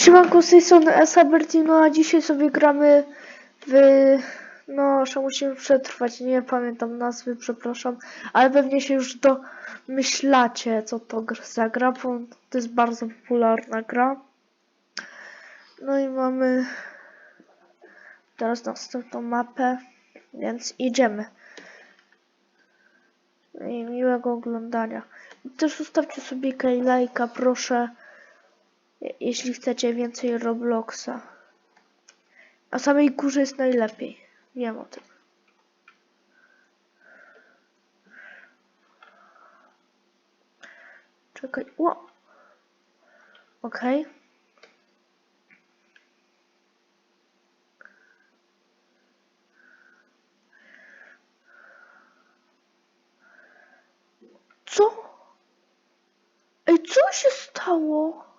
Siemanko, z tej strony Esa Bertino, a dzisiaj sobie gramy w... No, że musimy przetrwać, nie pamiętam nazwy, przepraszam, ale pewnie się już domyślacie, co to za gra, bo to jest bardzo popularna gra. No i mamy teraz następną mapę, więc idziemy. I miłego oglądania. Też ustawcie sobie lajka, proszę. Je- jeśli chcecie więcej Robloxa. Na samej górze jest najlepiej. Wiem o tym. Czekaj. Ło! Okej. Co? Ej, co się stało?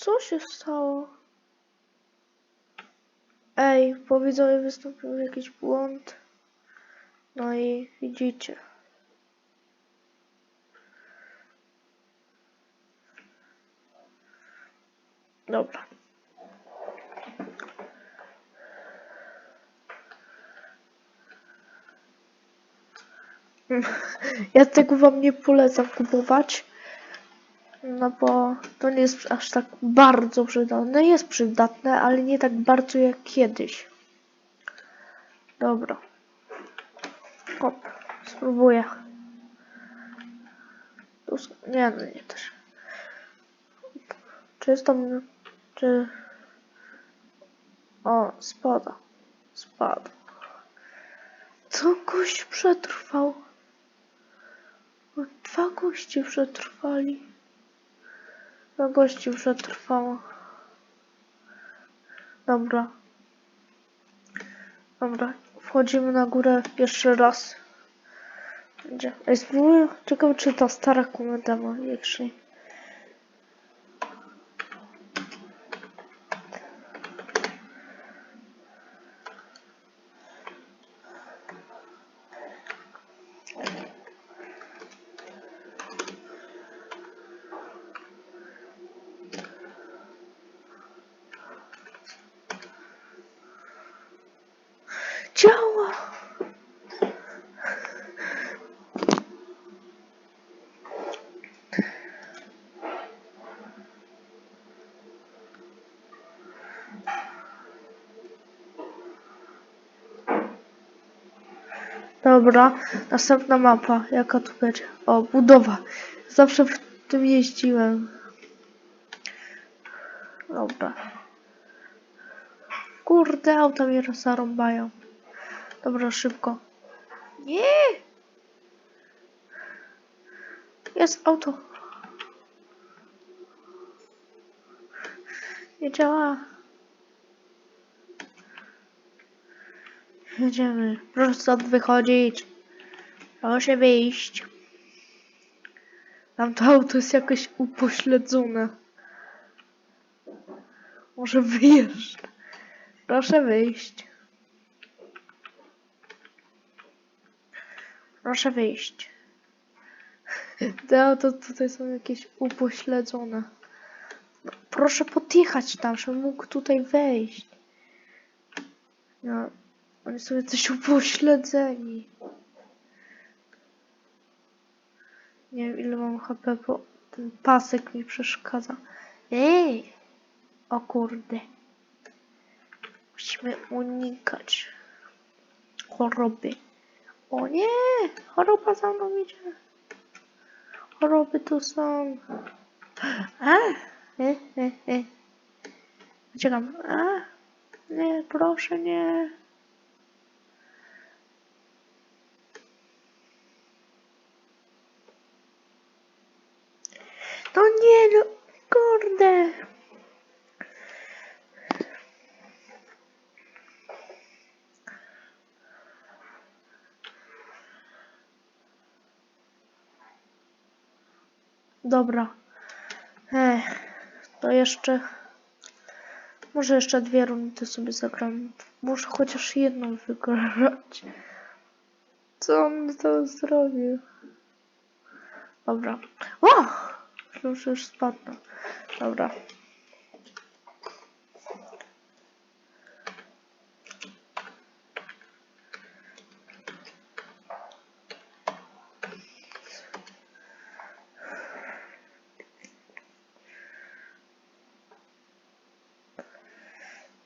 Co się stało? Ej, widzowie wystąpił jakiś błąd. No i widzicie. Dobra. Ja tego wam nie polecam kupować. No bo to nie jest aż tak bardzo przydatne. Jest przydatne, ale nie tak bardzo jak kiedyś. Dobra. Hop, spróbuję. Nie, no nie też. Czy jest tam... Czy... O, spada. Spadł. Co gość przetrwał? Dwa goście przetrwali. Dwa gości przetrwało. Dobra. Dobra, wchodzimy na górę pierwszy raz. Ej, spróbuję. Czekam, czy ta stara komenda ma jeszcze. Działa! Dobra, następna mapa. Jaka tu będzie? O, budowa. Zawsze w tym jeździłem. Dobra. Kurde, auta mnie zarąbają. Dobra, szybko. Nie! Jest auto. Nie działa. Jedziemy. Proszę stąd wychodzić. Proszę wyjść. Tam to auto jest jakoś upośledzone. Może wyjeżdża. Proszę wyjść. Proszę wyjść. Te auto tutaj są jakieś upośledzone. Proszę podjechać tam, żebym mógł tutaj wejść. No, oni są jacyś upośledzeni. Nie wiem ile mam HP, bo ten pasek mi przeszkadza. Ej! O kurde. Musimy unikać choroby. O nie! Choroba za mną idzie. Choroby tu są. A! E, e, e. Uciekam. A! Nie, proszę nie. No kurde. Dobra. Ech, to jeszcze. Może jeszcze dwie rundy sobie zagram. Muszę chociaż jedną wygrać. Co on to zrobił? Dobra. O! Że już spadnę. Dobra.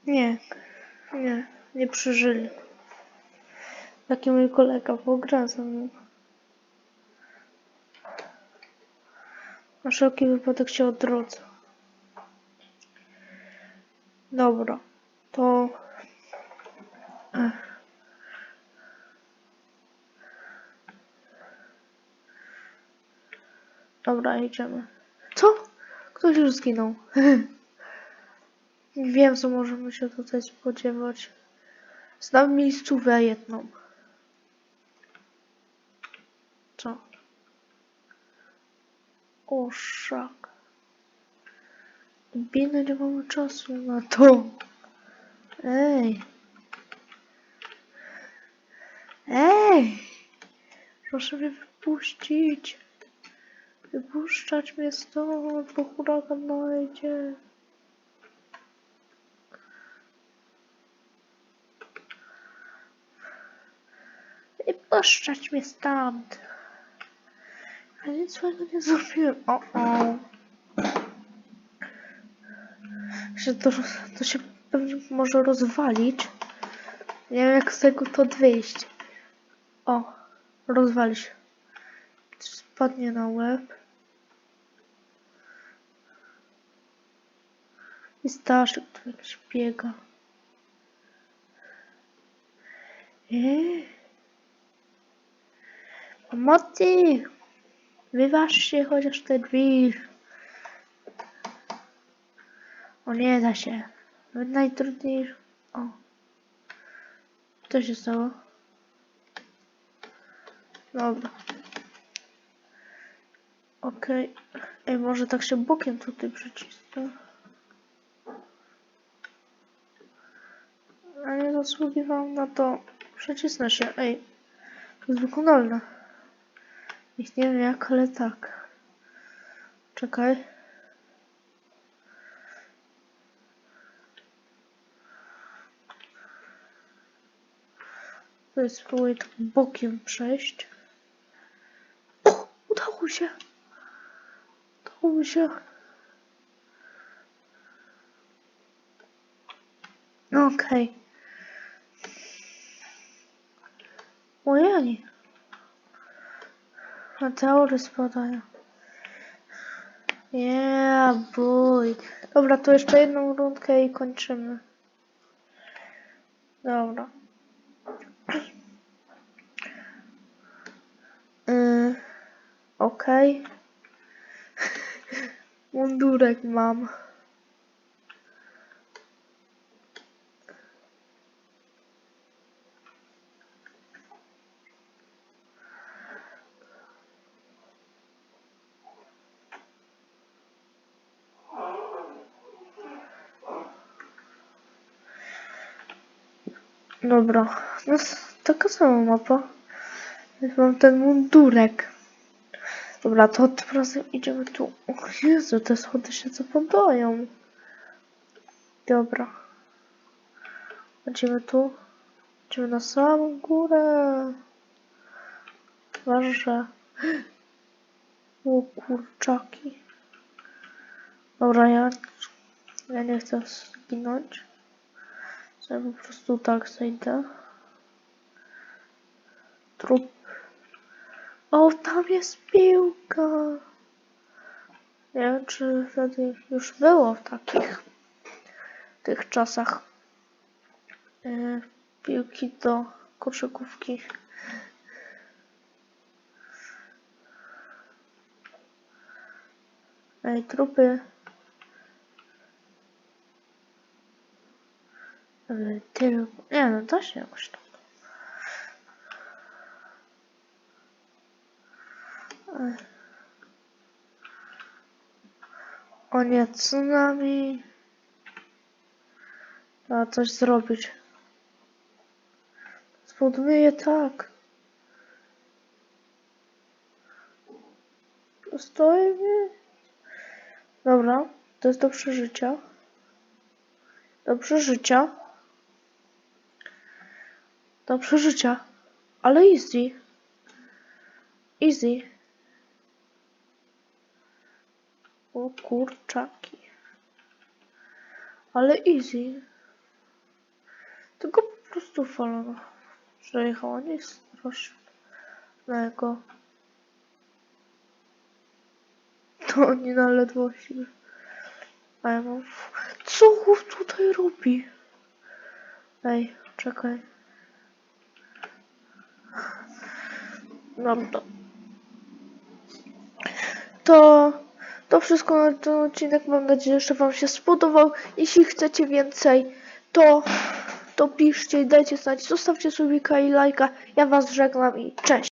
Nie, nie, nie przeżyli. Taki mój kolega, bo gra. Na wszelki wypadek się odrodzę. Dobra, to... Ech. Dobra, idziemy. Co? Ktoś już zginął. Wiem, co możemy się tutaj spodziewać. Znam miejscówę jedną. Co? O, szak. Biny, nie mamy czasu na to. Ej. Ej. Proszę mnie wypuścić. Wypuszczać mnie stąd, bo huragan najdzie. Wypuszczać mnie stąd. A nic złego nie zrobiłem. O, o. Że to, to się pewnie może rozwalić. Nie wiem jak z tego to wyjść. O, rozwali się. Spadnie na łeb. I Staszek tu jakiś biega. Eee. Pomocy! Wyważ się chociaż te drzwi. O nie da się. Nawet najtrudniejsze. O. Co się stało? Dobra. Okej. Ej, może tak się bokiem tutaj przycisnę. A nie zasługiwałam na to. Przycisnę się. Ej. To jest wykonalne. Ich nie wiem jak, ale tak. Czekaj. Jest spróbuję tak bokiem przejść. O, udało się. Udało mi się. Okej. Ojej. Meteory spadają. Yeah, boy. Dobra, to jeszcze jedną rundkę i kończymy. Dobra. Yy, Okej. Mundurek mam. Dobra, no taka sama mapa. Więc mam ten mundurek. Dobra, to tym razem idziemy tu. O Jezu, te schody się zapadają. Dobra. Idziemy tu. Idziemy na samą górę. Że... O kurczaki. Dobra, ja... Ja nie chcę zginąć. Ja po prostu tak zejdę. Trup. O, tam jest piłka. Nie wiem, czy wtedy już było w takich tych czasach e, piłki do koszykówki. Ej, trupy. Tylko. Nie no, da się jakoś. Ej. O nie, tsunami. Trzeba coś zrobić. Zbuduje tak. dostojny. Dobra, to jest do przeżycia. Do przeżycia. Do przeżycia. Ale easy. Easy. O kurczaki. Ale easy. Tylko po prostu falona przejechała, nie strasznego. To nie na ledwości. A ja mam... Co on tutaj robi? Ej, czekaj. Dobra. To, to wszystko na ten odcinek. Mam nadzieję, że Wam się spodobał. Jeśli chcecie więcej, to, to piszcie i dajcie znać. Zostawcie subika i lajka. Ja Was żegnam i cześć.